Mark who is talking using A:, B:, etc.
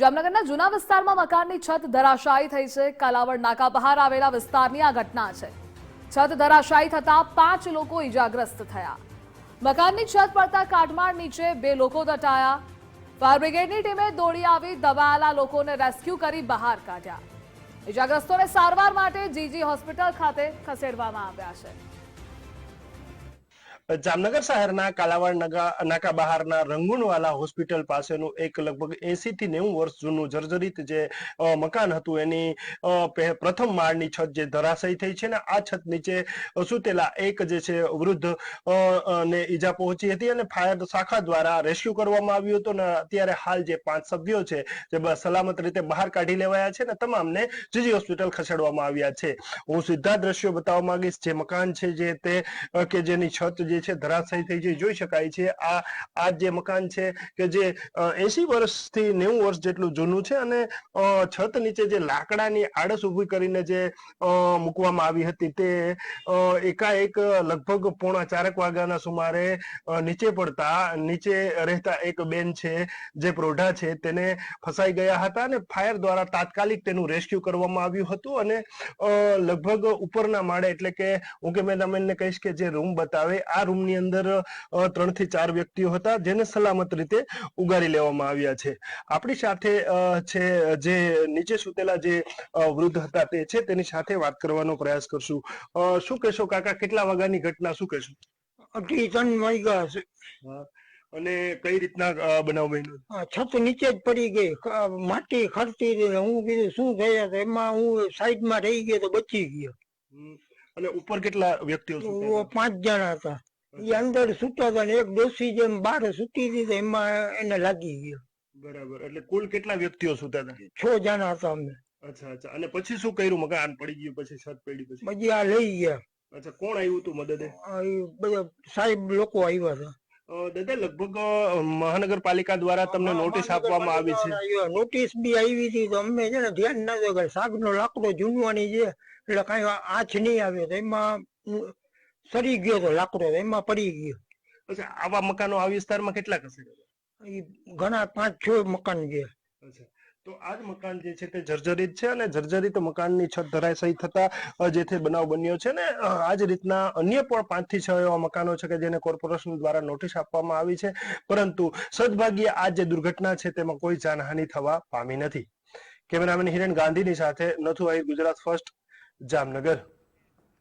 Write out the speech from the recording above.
A: જામનગરના જૂના વિસ્તારમાં મકાનની છત ધરાશાયી થઈ છે. કાલાવડ નાકા બહાર આવેલા વિસ્તારની આ ઘટના છે. છત ધરાશાયી થતા પાંચ લોકો ઈજાગ્રસ્ત થયા. મકાનની છત પડતા કાટમાળ નીચે બે લોકો દટાયા. ફાયર બ્રિગેડની ટીમે દોડી આવી, દબાયેલા લોકોને રેસ્ક્યુ કરી બહાર કાઢ્યા. ઈજાગ્રસ્તોને સારવાર માટે જીજી હોસ્પિટલ ખાતે ખસેડવામાં આવ્યા છે.
B: જામનગર શહેરના કાલાવાડ નાકા બહારના રંગુણવાલા હોસ્પિટલ પાસેનું એક લગભગ એસી થી નેવું વર્ષ જૂનું જર્જરિત જે મકાન હતું, એની પ્રથમ માળની છત જે ધરાશયી થઈ છે ને આ છત નીચે સૂતેલા એક જે છે વૃદ્ધ ને ઈજા પહોંચી હતી અને ફાયર શાખા દ્વારા રેસ્ક્યુ કરવામાં આવ્યું હતું ને અત્યારે હાલ જે પાંચ સભ્યો છે જે સલામત રીતે બહાર કાઢી લેવાયા છે ને તમામને જીજી હોસ્પિટલ ખસેડવામાં આવ્યા છે. હું સીધા દ્રશ્યો બતાવવા માંગીશ. જે મકાન છે જે તે કે જેની છત જે છે, ધરાશાયી થઈ છે જોઈ શકાય છે. આ આ જે મકાન છે કે જે એસી વર્ષથી નેવું વર્ષ જેટલું જૂનું છે અને છત નીચે જે લાકડાની આડસ ઊભી કરીને જે મૂકવામાં આવી હતી તે એકાએક લગભગ પોણા ચારક વાગ્યાના સુમારે નીચે પડતા, નીચે રહેતા એક બેન છે, જે પ્રોઢા છે, તેને ફસાઈ ગયા હતા અને ફાયર દ્વારા તાત્કાલિક તેનું રેસ્ક્યુ કરવામાં આવ્યું હતું અને લગભગ ઉપરના માળે એટલે કે, હું કે મેં તમને કહીશ કે જે રૂમ બતાવે, આ રૂમની અંદર ત્રણથી ચાર વ્યક્તિઓ હતા જેને સલામત રીતે ઉગારી લેવામાં આવ્યા છે. આપણી સાથે છે જે નીચે સુતેલા જે વૃદ્ધ હતા તે છે તેની સાથે વાત કરવાનો પ્રયાસ કરશું. શું કહેશો કાકા? કેટલા વાગ્યાની ઘટના? શું કહેશો?
C: અઢી ત્રણ વાગ્યા છે
B: અને કઈ રીતના બનાવ બન્યો?
C: છત નીચે જ પડી ગઈ. માટી ખરતી હું કીધું શું થયા? તો એમાં હું સાઈડમાં રહી ગયો તો બચી ગયો.
B: અને ઉપર કેટલા વ્યક્તિઓ?
C: પાંચ જણા હતા. એ અંદર સૂતા હતા ને એક ડોસી જેમ બહાર સૂતી હતી એમાં એને લાગી ગયો.
B: બરાબર. એટલે કુલ કેટલા વ્યક્તિઓ સુતા હતા?
C: છ જણા હતા અમે.
B: અચ્છા અચ્છા. અને પછી શું કર્યું? મકાન પડી ગયું પછી છત પડી પછી?
C: પછી આ લઈ ગયા.
B: અચ્છા કોણ આવ્યું હતું મદદે?
C: બધા સાહેબ લોકો આવ્યા હતા.
B: દાદા લગભગ મહાનગરપાલિકા દ્વારા તમને નોટિસ આપવામાં આવી છે.
C: નોટિસ બી આવી હતી તો અમે છે ને ધ્યાન ના દો કે સાગનો લાકડો જૂનવાની છે એટલે કઈ આંચ નહીં આવે. તો એમાં સરી ગયો તો લાકડો એમાં પડી ગયો.
B: અચ્છા આવા મકાનો આ વિસ્તારમાં કેટલા હશે
C: ઘણા પાંચ છ મકાન છે.
B: અચ્છા તો આ જ મકાન જે છે તે જર્જરિત છે અને જર્જરિત મકાનની છત ધરાશાયી થતા અ, જે તે બનાવ બન્યો છે ને આ જ રીતના અન્ય પણ પાંચથી છ એવા મકાનો છે કે જેને કોર્પોરેશન દ્વારા નોટિસ આપવામાં આવી છે. પરંતુ સદભાગ્યે આ જે દુર્ઘટના છે તેમાં કોઈ જાનહાનિ થવા પામી નથી. કેમેરામેન હિરેન ગાંધીની સાથે નથુ આવી ગુજરાત ફર્સ્ટ જામનગર.